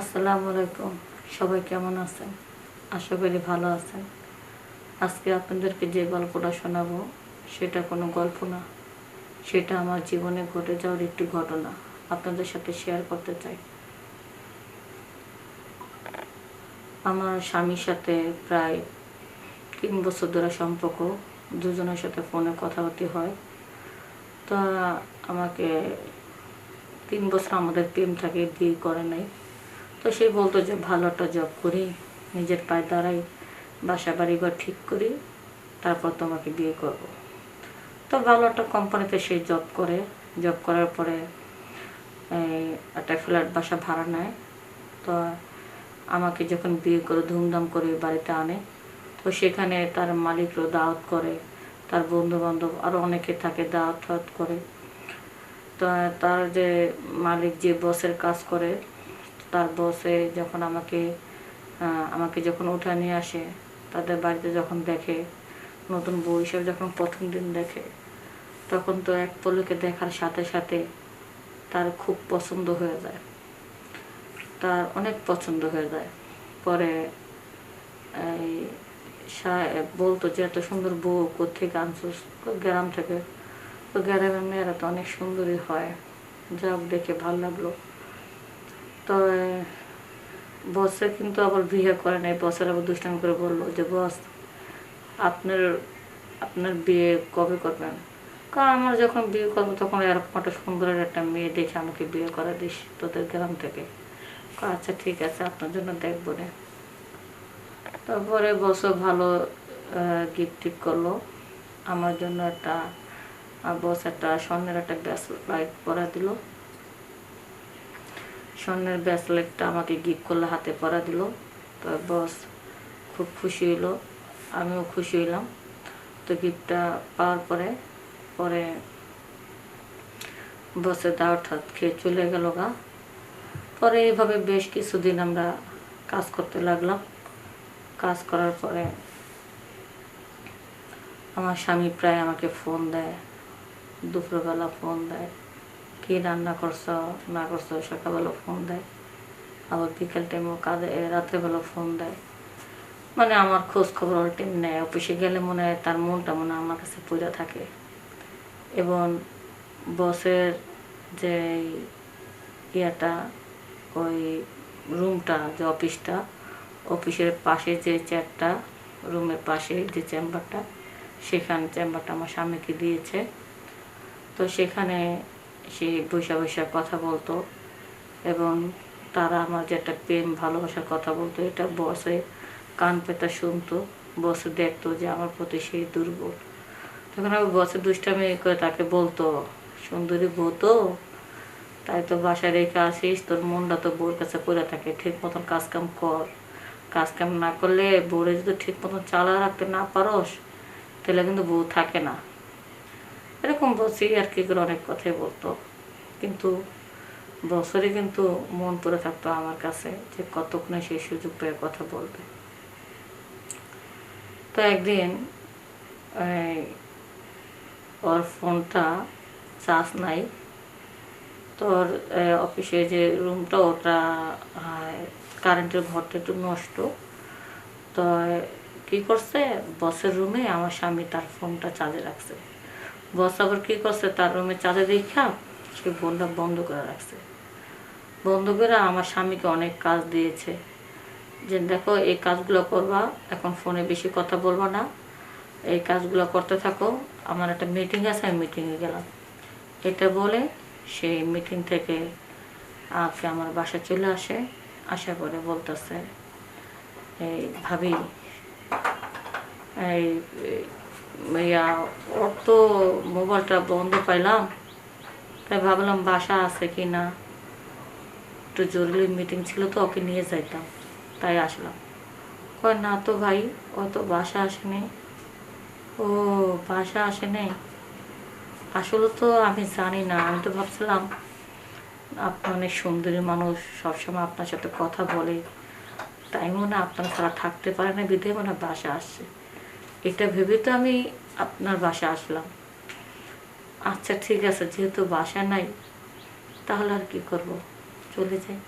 আসসালামু আলাইকুম। সবাই কেমন আছেন? আশা করি ভালো আছেন। আজকে আপনাদেরকে যে গল্পটা শোনাবো, সেটা কোনো গল্প না। সেটা আমার জীবনে ঘটে যাওয়ার একটি ঘটনা। আপনাদের সাথে শেয়ার করতে চাই। আমার স্বামীর সাথে প্রায় তিন বছর ধরে সম্পর্ক। দুজনের সাথে ফোনে কথাবার্তি হয়। তা আমাকে তিন বছর আমাদের প্রেম থাকে, বিয়ে করে নাই। তো সে বলতো যে ভালো একটা জব করি, নিজের পায়ে দাঁড়াই বাসা বাড়ি ঘর ঠিক করি, তারপর তোমাকে বিয়ে করব। তো ভালো একটা কোম্পানিতে সে জব করে। জব করার পরে একটা ফ্ল্যাট বাসা ভাড়া নেয়। তো আমাকে যখন বিয়ে করে ধুমধাম করে বাড়িতে আনে, তো সেখানে তার মালিকরও দাওয়াত করে, তার বন্ধু বান্ধব আরও অনেকে থাকে দাওয়াত করে। তো তার যে মালিক, যে বসের কাজ করে তার বসে যখন আমাকে আমাকে যখন উঠা নিয়ে আসে, তাদের বাড়িতে যখন দেখে, নতুন বউ হিসেবে যখন প্রথম দিন দেখে, তখন তো এক পলকে দেখার সাথে সাথে তার খুব পছন্দ হয়ে যায়। তার অনেক পছন্দ হয়ে যায়। পরে, এই বলতো যে, এত সুন্দর বউ কোথেকে আনছিস? গ্রাম থেকে? তো গ্রামের মেয়েরা তো অনেক সুন্দরী হয়। যাক, দেখে ভালো লাগল। তো বসে কিন্তু আবার বিয়ে করে নাই। বসের আবার দুষ্টামি করে বলল যে, বস, আপনার আপনার বিয়ে কবে করবেন? কারণ আমার যখন বিয়ে করব তখন এরকম একটা সুন্দরের একটা মেয়ে দেখে আমাকে বিয়ে করা দিস তোদের গ্রাম থেকে। আচ্ছা ঠিক আছে, আপনার জন্য দেখব রে তারপরে বছর ভালো গিফট টিপ করল। আমার জন্য একটা বস একটা স্বর্ণের একটা ব্যাসলাইট পরা দিল। স্বর্ণের ব্যাসলেটটা আমাকে গিফট করলে, হাতে পরা দিল। তো বস খুব খুশি হইল, আমিও খুশি হইলাম। তো গিফটটা পাওয়ার পরে পরে বসে দাওয়াত খেয়ে চলে গেল গা। পরে এইভাবে বেশ কিছুদিন আমরা কাজ করতে লাগলাম। কাজ করার পরে আমার স্বামী প্রায় আমাকে ফোন দেয়, দুপুরবেলা ফোন দেয়। কি রান্না করছ, না করছ, সকালবেলা ফোন দেয়। আবার বিকেল টাইমও কাজে রাত্রেবেলা ফোন দেয়। মানে আমার খোঁজ খবর অল টাইম নেয়। অফিসে গেলে মনে হয় তার মনটা মনে হয় আমার কাছে পড়ে থাকে। এবং বসের যে ইয়েটা, ওই রুমটা যে অফিসটা অফিসের পাশে যে চেয়ারটা রুমের পাশে যে চেম্বারটা সেখানে চেম্বারটা আমার স্বামীকে দিয়েছে। তো সেখানে সে বৈশা বৈশা কথা বলতো এবং তারা আমার যে একটা প্রেম ভালোবাসার কথা বলতো, এটা বসে কান পেতা শুনতো, বসে দেখতো যে আমার প্রতি সেই দুর্বল। তখন আমি বসে দুষ্টামি করে তাকে বলতো, সুন্দরী বউ তো, তাই তো বাসায় রেখে আসিস, তোর মনটা তো বউর কাছে পড়ে থাকে, ঠিক মতন কাজকাম কর। কাজকাম না করলে বউরে যদি ঠিক মতন চালা রাখতে না পারস, তাহলে কিন্তু বউ থাকে না। এরকম বসি আর কি অনেক কথাই বলতো। কিন্তু বছরে কিন্তু মন পড়ে থাকতো আমার কাছে যে কতক্ষণে সেই সুযোগ পেয়ে কথা বলবে। তো একদিন ওর ফোনটা চার্জ নাই। তোর অফিসে যে রুমটা ওটা কারেন্টের ঘরটা একটু নষ্ট। তো কি করছে, বসের রুমে আমার স্বামী তার ফোনটা চার্জে রাখছে। বস আবার কি করছে? তার রুমে চার্জে দেখা সে ফোনটা বন্ধ করে রাখছে। বন্ধ করে আমার স্বামীকে অনেক কাজ দিয়েছে। যে দেখো এই কাজগুলো করবা এখন ফোনে বেশি কথা বলবা না। এই কাজগুলো করতে থাকো। আমার একটা মিটিং আছে আমি মিটিংয়ে গেলাম। এটা বলে সেই মিটিং থেকে আজকে আমার বাসায় চলে আসে। আশা করে বলতেছে এই ভাবি এই, ইয়া, ওর তো মোবাইলটা বন্ধ পাইলাম। তাই ভাবলাম বাসা আছে কি না। একটু জরুরি মিটিং ছিল তো ওকে নিয়ে যাইতাম। তাই আসলাম। কয় না তো ভাই ও তো বাসা আসেনি। ও বাসা আসেনি? আসলে তো আমি জানি না। আমি তো ভাবছিলাম আপনি অনেক সুন্দরী মানুষ সবসময় আপনার সাথে কথা বলে। তাই মনে হয় আপনার ছাড়া থাকতে পারে না বিধে মনে বাসা আসছে। এটা ভেবে তো আমি আপনার বাসা আসলাম। আচ্ছা ঠিক আছে, যেহেতু বাসা নাই, তাহলে আর কি করব? চলে যাই।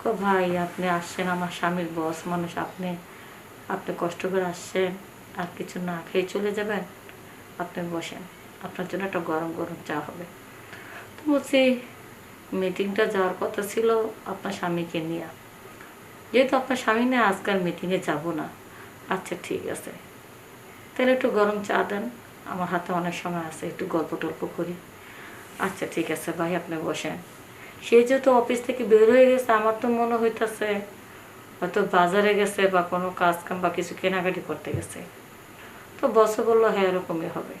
কো ভাই, আপনি আসছেন, আমার স্বামীর বস, মানুষ, আপনি আপনি কষ্ট করে আসছেন, আর কিছু না খেয়ে চলে যাবেন? আপনি বসেন, আপনার জন্য একটা গরম গরম চা হবে। তো বলছি মিটিংটা যাওয়ার কথা ছিল আপনার স্বামীকে নিয়ে। যেহেতু আপনার স্বামী নেই আজকাল মিটিংয়ে যাব না। আচ্ছা ঠিক আছে। তাহলে একটু গরম চা দেন। আমার হাতে অনেক সময় আছে, একটু গল্প টল্প করি। আচ্ছা ঠিক আছে, ভাই, আপনি বসেন। সে যেহেতু অফিস থেকে বের হয়ে গেছে, আমার তো মনে হইতাছে হয়তো বাজারে গেছে বা কোনো কাজ কাম বা কিছু কেনাকাটি করতে গেছে। তো বসে বলল হ্যাঁ এরকমই হবে।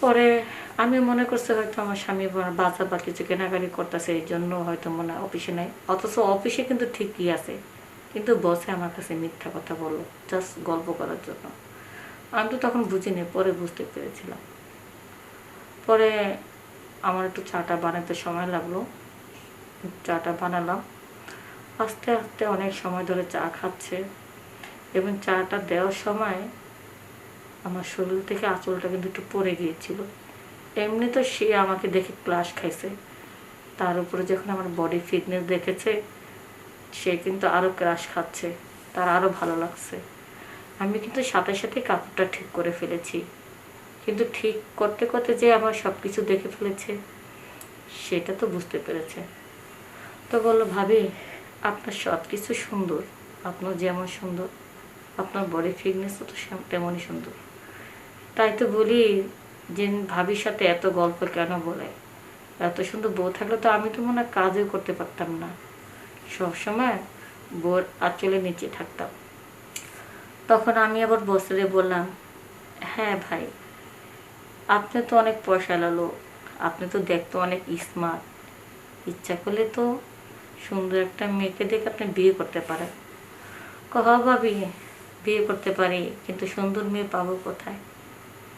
পরে আমি মনে করছি হয়তো আমার স্বামী বাজার বা কিছু কেনাকাটি করতেছে, এই জন্য হয়তো মনে অফিসে নেই। অথচ অফিসে কিন্তু ঠিকই আছে। কিন্তু বসে আমার কাছে মিথ্যা কথা বলল জাস্ট গল্প করার জন্য। আমি তো তখন বুঝিনি, পরে বুঝতে পেরেছিলাম। পরে আমার একটু চাটা বানাতে সময় লাগল। চাটা বানালাম। আস্তে আস্তে অনেক সময় ধরে চা খাচ্ছে এবং চাটা দেওয়ার সময় আমার শরীর থেকে আঁচলটা কিন্তু একটু পড়ে গিয়েছিল। এমনি তো সে আমাকে দেখে ক্লাস খাইছে। তার উপরে যখন আমার বডি ফিটনেস দেখেছে সে কিন্তু আরও ক্রাশ খাচ্ছে, তার আরও ভালো লাগছে। আমি কিন্তু সাথে সাথে কাপড়টা ঠিক করে ফেলেছি। কিন্তু ঠিক করতে করতে যে আমার সব কিছু দেখে ফেলেছে, সেটা তো বুঝতে পেরেছে। তো বলল, ভাবি, আপনার সব কিছু সুন্দর, আপনার যেমন সুন্দর, আপনার বডি ফিটনেসও তো তেমনই সুন্দর। তাই তো বলি, যে ভাবির সাথে এত গল্প কেন বলে? এত সুন্দর বউ থাকলে তো আমি তো মনে হয় কাজও করতে পারতাম না। সবসময় বোর আঁচলে নিচে থাকতাম। তখন আমি আবার বসরে বললাম হ্যাঁ ভাই, আপনি তো অনেক পয়সাওয়ালা লোক, আপনি তো দেখতে অনেক স্মার্ট ইচ্ছা করলে তো সুন্দর একটা মেয়েকে দেখে আপনি বিয়ে করতে পারেন। কহ ভাবি, বিয়ে করতে পারি, কিন্তু সুন্দর মেয়ে পাবো কোথায়?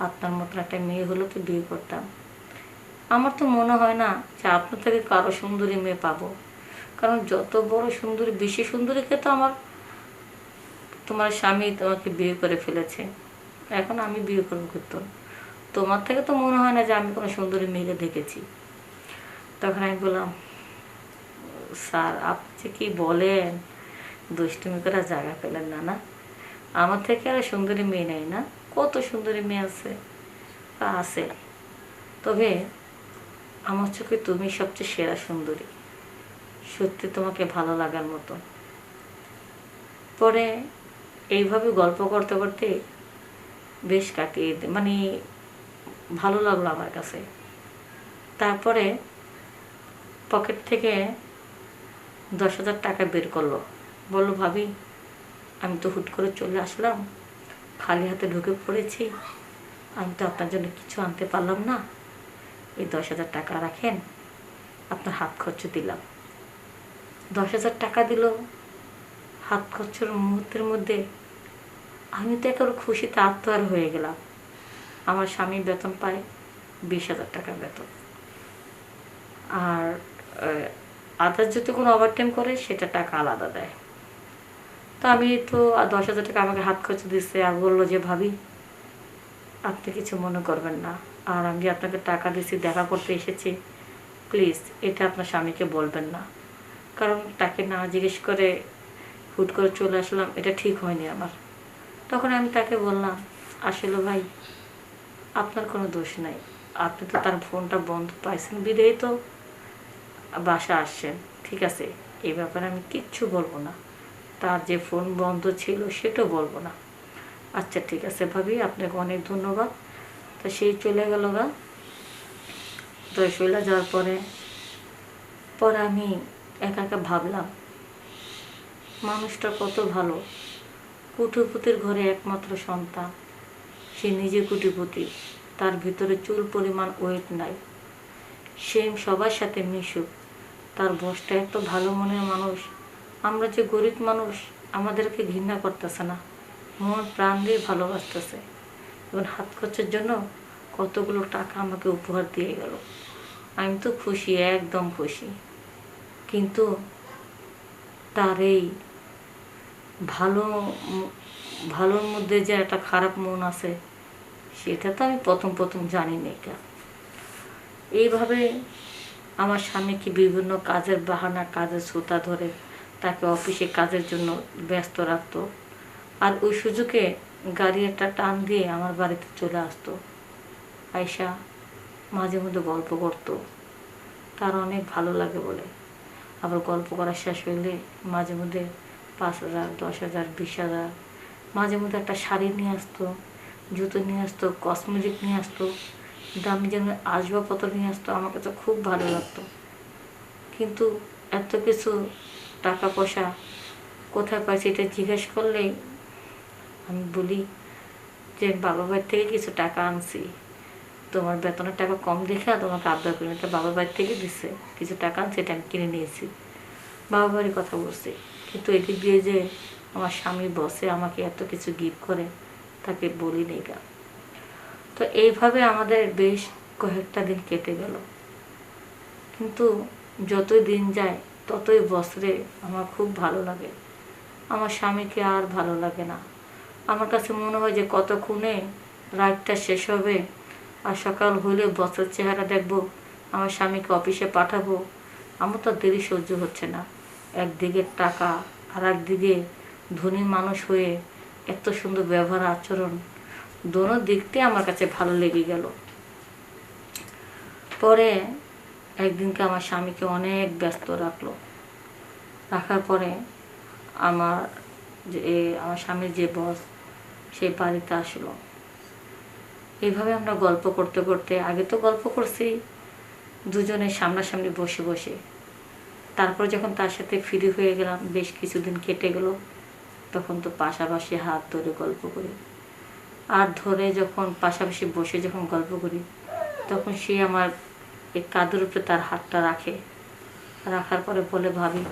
আপনার মতো একটা মেয়ে হলে তো বিয়ে করতাম। আমার তো মনে হয় না যে আপনার থেকে কারও সুন্দরী মেয়ে পাবো। কারণ যত বড় সুন্দরী, বেশি সুন্দরীকে তো আমার, তোমার স্বামী তোমাকে বিয়ে করে ফেলেছে। এখন আমি বিয়ে করব কিন্তু। তোমার থেকে তো মনে হয় না যে আমি কোনো সুন্দরী মেয়েকে দেখেছি। তখন আমি বললাম, স্যার, আপনি যে কি বলেন? দুষ্টুমি করা জায়গা পেলেন না না? আমার থেকে আর সুন্দরী মেয়ে নেই না? কত সুন্দরী মেয়ে আছে? তা আছে। তবে আমার চোখে তুমি সবচেয়ে সেরা সুন্দরী। সত্যি তোমাকে ভালো লাগার মতো। পরে এইভাবে গল্প করতে করতে বেশ কাটিয়ে মানে ভালো লাগল আমার কাছে। তারপরে পকেট থেকে দশ হাজার টাকা বের করল। বলল, ভাবি, আমি তো হুট করে চলে আসলাম। খালি হাতে ঢুকে পড়েছি। আমি তো আপনার জন্য কিছু আনতে পারলাম না। এই দশ হাজার টাকা রাখেন, আপনার হাত খরচ দিলাম। দশ হাজার টাকা দিল। হাত খরচের মুহূর্তের মধ্যে আমি তো একেবারে খুশিতে আত্মহার হয়ে গেলাম। আমার স্বামী বেতন পায় বিশ হাজার টাকা বেতন। আর আদার যদি কোনো ওভারটাইম করে, সেটা টাকা আলাদা দেয়। তো আমি তো দশ হাজার টাকা আমাকে হাত খরচ দিচ্ছে আর বলল যে, ভাবি, আপনি কিছু মনে করবেন না। আর আমি আপনাকে টাকা দিয়েছি দেখা করতে এসেছি। প্লিজ, এটা আপনার স্বামীকে বলবেন না। কারণ তাকে না জিজ্ঞেস করে হুট করে চলে আসলাম, এটা ঠিক হয়নি আমার। তখন আমি তাকে বললাম, আসলে ভাই, আপনার কোনো দোষ নাই। আপনি তো তার ফোনটা বন্ধ পাইছেন বিদেই তো। বাসা আসছেন, ঠিক আছে। এই ব্যাপারে আমি কিচ্ছু বলব না। তার যে ফোন বন্ধ ছিল, সেটাও বলব না। আচ্ছা ঠিক আছে ভাবি, আপনাকে অনেক ধন্যবাদ। তো সেই চলে গেল গা। তো চলে যাওয়ার পরে পরে আমি একা একা ভাবলাম, মানুষটা কত ভালো। কুটিপুতির ঘরে একমাত্র সন্তান। সে নিজে কুটিপুতি তার ভিতরে চুল পরিমাণ ওয়েট নাই। সে সবার সাথে মিশুক। তার বসটা এত ভালো মনের মানুষ। আমরা যে গরিব মানুষ, আমাদেরকে ঘৃণা করতেছে না। মন প্রাণ দিয়ে ভালোবাসতেছে। এবং হাত খরচের জন্য কতগুলো টাকা আমাকে উপহার দিয়ে গেল। আমি তো খুশি, একদম খুশি। কিন্তু তার এই ভালো ভালোর মধ্যে যে একটা খারাপ মন আছে, সেটা তো আমি প্রথম প্রথম জানি না এটা। এইভাবে আমার স্বামীকে বিভিন্ন কাজের বাহানা, কাজের সুতা ধরে তাকে অফিসে কাজের জন্য ব্যস্ত রাখতো আর ওই সুযোগে গাড়ি একটা টান দিয়ে আমার বাড়িতে চলে আসতো। আয়সা মাঝে মধ্যে গল্প করতো, তার অনেক ভালো লাগে বলে। আবার গল্প করা শেষ হইলে মাঝে মধ্যে পাঁচ হাজার, দশ হাজার, বিশ হাজার, মাঝে মধ্যে একটা শাড়ি নিয়ে আসতো, জুতো নিয়ে আসতো কসমেটিক নিয়ে আসতো, দামি যেন আসবাবপত্র নিয়ে আসতো, আমার কাছে খুব ভালো লাগতো। কিন্তু এত কিছু টাকা পয়সা কোথায় পাইছি এটা জিজ্ঞেস করলেই আমি বলি যে বাবা বাড়ি থেকে কিছু টাকা আনছি। তোমার বেতনের টাকা কম দেখে তোমাকে আবদার করি এটা বাবা বাড়ি থেকে দিছে। কিছু টাকা এটা আমি কিনে নিয়েছি। বাবা বাড়ির কথা বলছি। কিন্তু এদিক দিয়ে যে আমার স্বামী বসে আমাকে এত কিছু গিফট করে, তাকে বলি নেই গা তো এইভাবে আমাদের বেশ কয়েকটা দিন কেটে গেল। কিন্তু যতই দিন যায়, ততই বছরে আমার খুব ভালো লাগে। আমার স্বামীকে আর ভালো লাগে না। আমার কাছে মনে হয় যে কতক্ষণে রাতটা শেষ হবে আর সকাল হলে বছর চেহারা দেখব, আমার স্বামীকে অফিসে পাঠাবো। আমার তো দেরি সহ্য হচ্ছে না। একদিকে টাকা আর একদিকে ধনী মানুষ হয়ে এত সুন্দর ব্যবহার আচরণ। দোনো দিকতে আমার কাছে ভালো লেগে গেল। পরে একদিনকে আমার স্বামীকে অনেক ব্যস্ত রাখল। রাখার পরে আমার যে আমার স্বামীর যে বস সেই বাড়িতে আসলো। এইভাবে আমরা গল্প করতে করতে, আগে তো গল্প করছি, দুজনে সামনাসামনি বসে বসে। তারপর যখন তার সাথে ফ্রি হয়ে গেলাম, বেশ কিছুদিন কেটে গেল, তখন তো পাশাপাশি হাত ধরে গল্প করি। আর ধরে যখন পাশাপাশি বসে যখন গল্প করি, তখন সে আমার এই কাঁধের উপরে তার হাতটা রাখে। রাখার পরে বলে, ভাবি,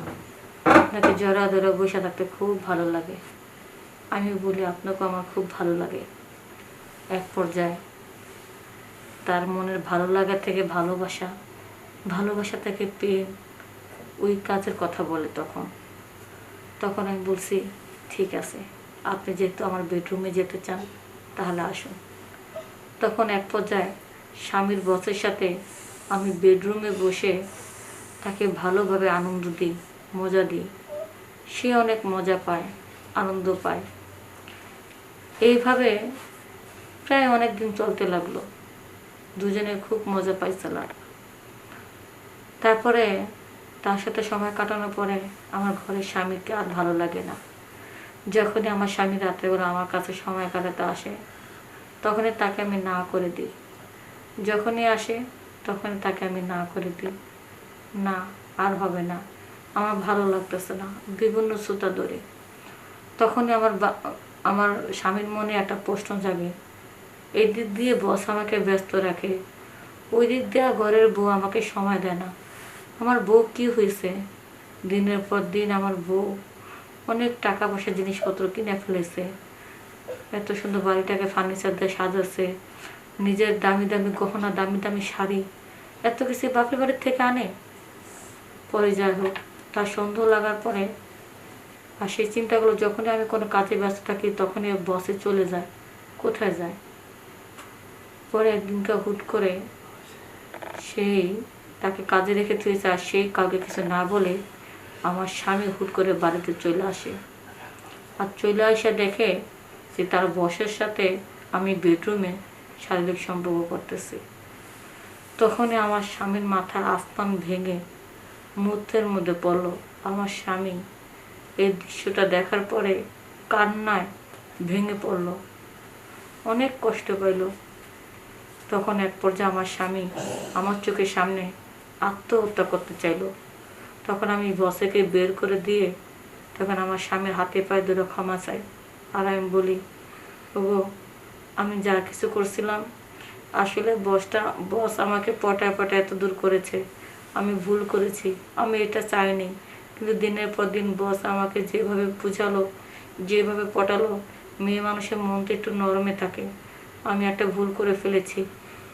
আপনাকে জড়া ধরে বসে থাকতে খুব ভালো লাগে। আমি বলি, আপনাকেও আমার খুব ভালো লাগে। এক পর্যায়ে। তার মনের ভালো লাগা থেকে ভালোবাসা ভালোবাসা থেকে প্রেম ওই কাজের কথা বলে তখন। তখন আমি বলছি, ঠিক আছে, আপনি যেহেতু আমার বেডরুমে যেতে চান, তাহলে আসুন। তখন এক পর্যায়ে স্বামীর বসের সাথে আমি বেডরুমে বসে তাকে ভালোভাবে আনন্দ দিই, মজা দিই। সে অনেক মজা পায়, আনন্দ পায়। এইভাবে প্রায় অনেক দিন চলতে লাগল। দুজনে খুব মজা পাইছিলাম তারপরে তার সাথে সময় কাটানোর পরে আমার ঘরের স্বামীকে আর ভালো লাগে না। যখনই আমার স্বামী রাত্রেবেলা আমার কাছে সময় কাটাতে আসে, তখনই তাকে আমি না করে দিই। যখনই আসে, তখনই তাকে আমি না করে দিই। না, আর হবে না। আমার ভালো লাগতেছে না। বিভিন্ন সুতা ধরে। তখনই আমার আমার স্বামীর মনে একটা প্রশ্ন জাগে এই দিক দিয়ে বস আমাকে ব্যস্ত রাখে। ওই দিক দিয়ে ঘরের বউ আমাকে সময় দেয় না। আমার বউ কি হয়েছে দিনের পর দিন আমার বউ অনেক টাকা পয়সা জিনিসপত্র কিনে ফেলেছে। এত সুন্দর বাড়িটাকে ফার্নিচার দিয়ে সাজাচ্ছে। নিজের দামি দামি গহনা, দামি দামি শাড়ি। এত কিছু বাপের বাড়ির থেকে আনে? পরে যাই হোক, তার সন্দেহ লাগার পরে আর সেই চিন্তাগুলো যখনই আমি কোনো কাজে ব্যস্ত থাকি, তখনই বসে চলে যায়। কোথায় যায়? পরে একদিনকে হুট করে সেই তাকে কাজে রেখে তুলেছে আর সেই কাউকে কিছু না বলে আমার স্বামী হুট করে বাড়িতে চলে আসে। আর চলে আসে দেখে যে তার বসের সাথে আমি বেডরুমে শারীরিক সম্পর্ক করতেছি। তখনই আমার স্বামীর মাথার আসমান ভেঙে মুহূর্তের মধ্যে পড়ল। আমার স্বামী এই দৃশ্যটা দেখার পরে কান্নায় ভেঙে পড়ল। অনেক কষ্ট পাইল। তখন এক পর্যায়ে আমার স্বামী আমার চোখের সামনে আত্মহত্যা করতে চাইলো। তখন আমি বসেকে বের করে দিয়ে তখন আমার স্বামীর হাতে পায়ে ধরে ক্ষমা চাই। আর আমি বলি, ওগো, আমি যা কিছু করছিলাম, আসলে বসটা, বস আমাকে পটায় পটায় এত দূর করেছে। আমি ভুল করেছি, আমি এটা চাইনি। কিন্তু দিনের পর দিন বস আমাকে যেভাবে বুঝালো, যেভাবে পটালো, মেয়ে মানুষের মনটা একটু নরমে থাকে। আমি একটা ভুল করে ফেলেছি।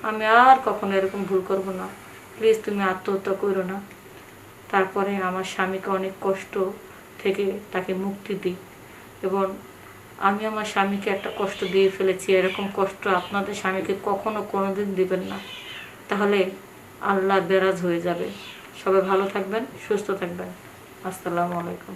আমি আর কখনো এরকম ভুল করব না। প্লিজ তুমি আত্মহত্যা করো না। তারপরে আমার স্বামীকে অনেক কষ্ট থেকে তাকে মুক্তি দিই। এবং আমি আমার স্বামীকে একটা কষ্ট দিয়ে ফেলেছি। এরকম কষ্ট আপনাদের স্বামীকে কখনো কোনো দিন দিবেন না। তাহলে আল্লাহ বেরাজ হয়ে যাবে। সবাই ভালো থাকবেন, সুস্থ থাকবেন। আসসালামু আলাইকুম।